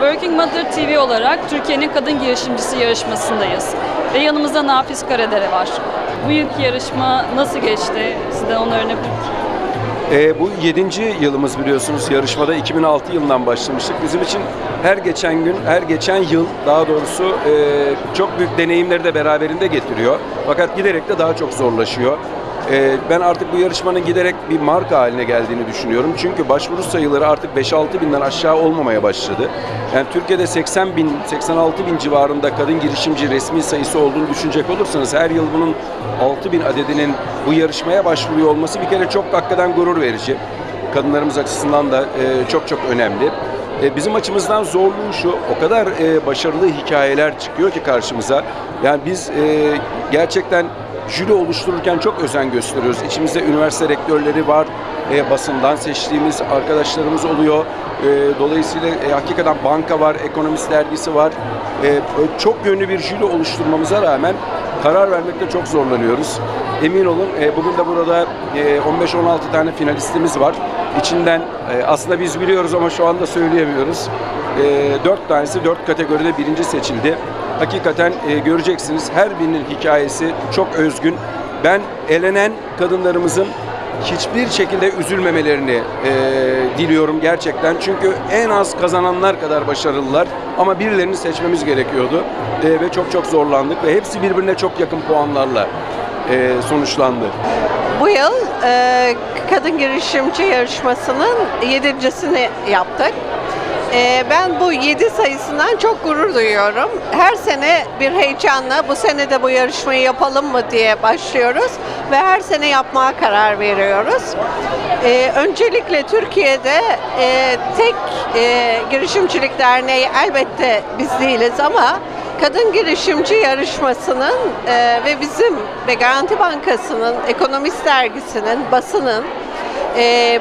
Working Mother TV olarak Türkiye'nin kadın girişimcisi yarışmasındayız. Ve yanımızda Nafiz Karadere var. Bu yılki yarışma nasıl geçti? Sizden onu öğrenebilir E, bu 7. yılımız biliyorsunuz yarışmada 2006 yılından başlamıştık. Bizim için her geçen gün, her geçen yıl daha doğrusu e, çok büyük deneyimleri de beraberinde getiriyor. Fakat giderek de daha çok zorlaşıyor. E, ben artık bu yarışmanın giderek bir marka haline geldiğini düşünüyorum. Çünkü başvuru sayıları artık 5-6 binden aşağı olmamaya başladı. Yani Türkiye'de 80 bin, 86 bin civarında kadın girişimci resmi sayısı olduğunu düşünecek olursanız her yıl bunun 6 bin adedinin bu yarışmaya başvuruyor olması bir kere çok hakikaten gurur verici. Kadınlarımız açısından da e, çok çok önemli. E, bizim açımızdan zorluğu şu, o kadar e, başarılı hikayeler çıkıyor ki karşımıza. Yani biz gerçekten jüri oluştururken çok özen gösteriyoruz. İçimizde üniversite rektörleri var, e, basından seçtiğimiz arkadaşlarımız oluyor. E, dolayısıyla e, hakikaten banka var, ekonomist dergisi var. E, böyle çok yönlü bir jüri oluşturmamıza rağmen karar vermekte çok zorlanıyoruz. Emin olun e, bugün de burada e, 15-16 tane finalistimiz var. İçinden e, aslında biz biliyoruz ama şu anda söyleyemiyoruz. E, 4 tanesi 4 kategoride birinci seçildi. Hakikaten e, göreceksiniz her birinin hikayesi çok özgün. Ben elenen kadınlarımızın hiçbir şekilde üzülmemelerini e, diliyorum gerçekten. Çünkü en az kazananlar kadar başarılılar ama birilerini seçmemiz gerekiyordu E, ve çok çok zorlandık ve hepsi birbirine çok yakın puanlarla e, sonuçlandı. Bu yıl e, kadın girişimci yarışmasının yedincisini yaptık. E, ben bu yedi sayısından çok gurur duyuyorum. Her sene bir heyecanla bu sene de bu yarışmayı yapalım mı diye başlıyoruz ve her sene yapmaya karar veriyoruz. E, öncelikle Türkiye'de e, tek e, girişimcilik derneği elbette biz değiliz ama Kadın Girişimci Yarışması'nın e, ve bizim ve Garanti Bankası'nın, Ekonomist Dergisi'nin, basının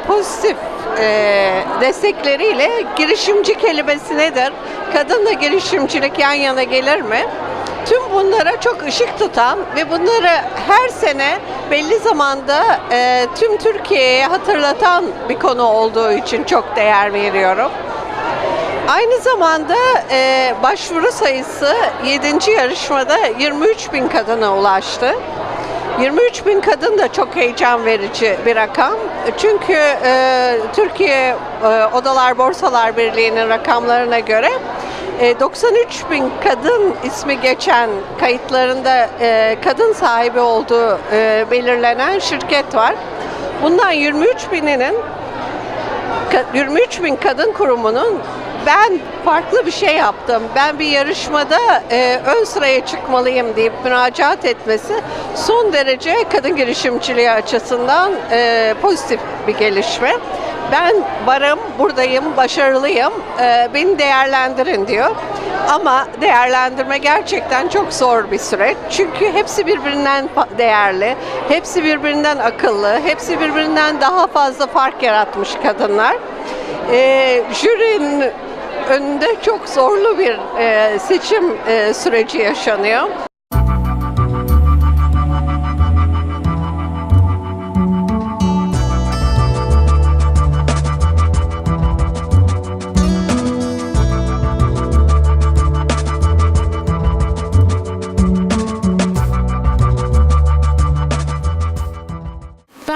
pozitif e, destekleriyle girişimci kelimesi nedir? Kadınla girişimcilik yan yana gelir mi? Tüm bunlara çok ışık tutan ve bunları her sene belli zamanda e, tüm Türkiye'ye hatırlatan bir konu olduğu için çok değer veriyorum. Aynı zamanda e, başvuru sayısı 7. yarışmada 23 bin kadına ulaştı. 23 bin kadın da çok heyecan verici bir rakam. Çünkü e, Türkiye e, Odalar Borsalar Birliği'nin rakamlarına göre e, 93 bin kadın ismi geçen kayıtlarında e, kadın sahibi olduğu e, belirlenen şirket var. Bundan 23 bininin 23 bin kadın kurumunun ben farklı bir şey yaptım. Ben bir yarışmada e, ön sıraya çıkmalıyım deyip müracaat etmesi son derece kadın girişimciliği açısından e, pozitif bir gelişme. Ben varım, buradayım, başarılıyım, e, beni değerlendirin diyor. Ama değerlendirme gerçekten çok zor bir süreç. Çünkü hepsi birbirinden değerli, hepsi birbirinden akıllı, hepsi birbirinden daha fazla fark yaratmış kadınlar. E, jürinin önünde çok zorlu bir e, seçim e, süreci yaşanıyor.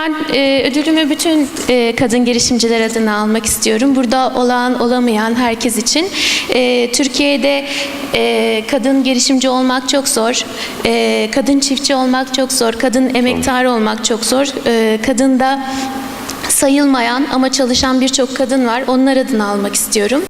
Ben e, ödülümü bütün e, kadın girişimciler adına almak istiyorum. Burada olan olamayan herkes için. E, Türkiye'de e, kadın girişimci olmak çok zor. E, kadın çiftçi olmak çok zor. Kadın emektar olmak çok zor. E, kadında sayılmayan ama çalışan birçok kadın var. Onlar adına almak istiyorum.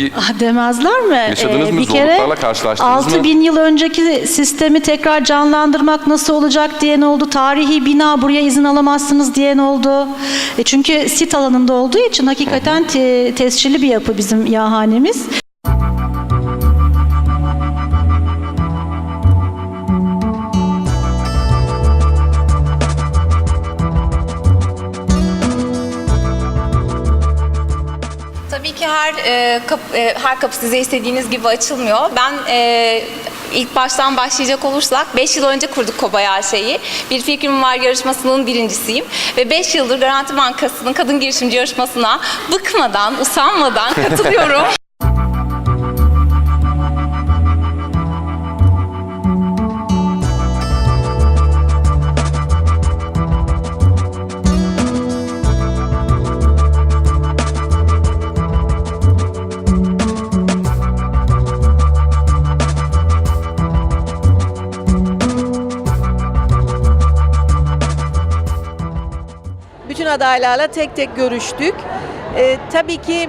Tepki Ah, Demezler mi? Yaşadınız Ee, mı? Bir kere Zorluklarla karşılaştınız mı? 6 bin yıl önceki sistemi tekrar canlandırmak nasıl olacak diyen oldu. Tarihi bina buraya izin alamazsınız diyen oldu. E çünkü sit alanında olduğu için hakikaten te- tescilli bir yapı bizim yahanemiz. Tabii ki her e, kap- e, her kapı size istediğiniz gibi açılmıyor. Ben e, ilk baştan başlayacak olursak 5 yıl önce kurduk Kobay AŞ'yi. Bir fikrim var yarışmasının birincisiyim. Ve 5 yıldır Garanti Bankası'nın kadın girişimci yarışmasına bıkmadan, usanmadan katılıyorum. Adaylarla tek tek görüştük. Ee, tabii ki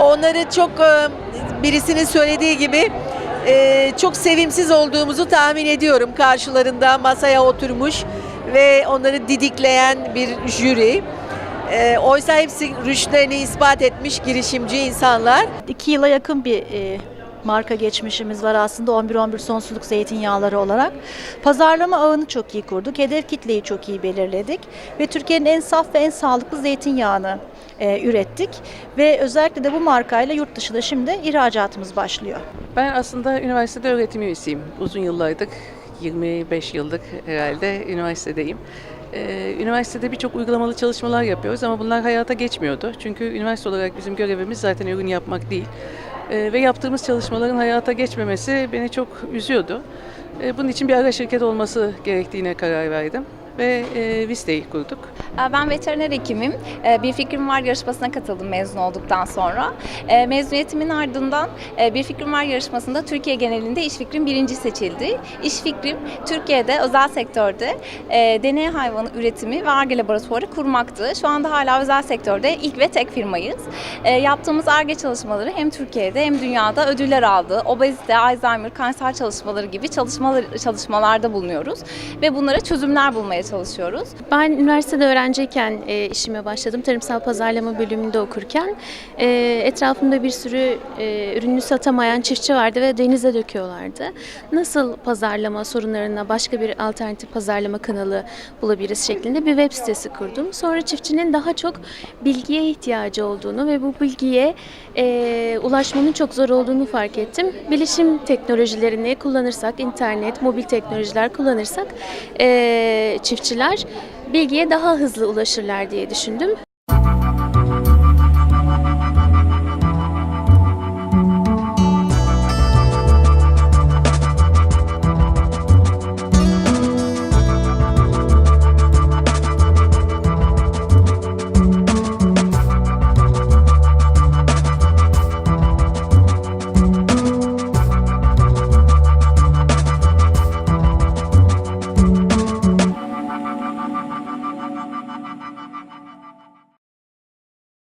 onları çok e, birisinin söylediği gibi e, çok sevimsiz olduğumuzu tahmin ediyorum. Karşılarında masaya oturmuş ve onları didikleyen bir jüri. E, oysa hepsi rüştlerini ispat etmiş girişimci insanlar. İki yıla yakın bir e, marka geçmişimiz var aslında 11-11 sonsuzluk zeytinyağları olarak. Pazarlama ağını çok iyi kurduk, hedef kitleyi çok iyi belirledik ve Türkiye'nin en saf ve en sağlıklı zeytinyağını e, ürettik ve özellikle de bu markayla yurt dışında şimdi ihracatımız başlıyor. Ben aslında üniversitede öğretim üyesiyim. Uzun yıllardır, 25 yıllık herhalde üniversitedeyim. Ee, üniversitede birçok uygulamalı çalışmalar yapıyoruz ama bunlar hayata geçmiyordu. Çünkü üniversite olarak bizim görevimiz zaten ürün yapmak değil. Ee, ve yaptığımız çalışmaların hayata geçmemesi beni çok üzüyordu. Ee, bunun için bir ara şirket olması gerektiğine karar verdim ve e, Vista'yı kurduk. Ee, Ben veteriner hekimim. Ee, Bir Fikrim Var yarışmasına katıldım mezun olduktan sonra. Ee, Mezuniyetimin ardından e, Bir Fikrim Var yarışmasında Türkiye genelinde İş Fikrim birinci seçildi. İş Fikrim Türkiye'de özel sektörde e, deney hayvanı üretimi ve ARGE laboratuvarı kurmaktı. Şu anda hala özel sektörde ilk ve tek firmayız. Yaptığımız ARGE çalışmaları hem Türkiye'de hem dünyada ödüller aldı. Obezite, Alzheimer, kanser çalışmaları gibi çalışmalar, çalışmalarda bulunuyoruz. Ve bunlara çözümler bulmaya çalışıyoruz. Ben üniversitede öğrenciyken e, işime başladım. Tarımsal pazarlama bölümünde okurken e, etrafımda bir sürü e, ürünü satamayan çiftçi vardı ve denize döküyorlardı. Nasıl pazarlama sorunlarına başka bir alternatif pazarlama kanalı bulabiliriz şeklinde bir web sitesi kurdum. Sonra çiftçinin daha çok bilgiye ihtiyacı olduğunu ve bu bilgiye e, ulaşmanın çok zor olduğunu fark ettim. Bilişim teknolojilerini kullanırsak, internet, mobil teknolojiler kullanırsak e, çiftçiler bilgiye daha hızlı ulaşırlar diye düşündüm.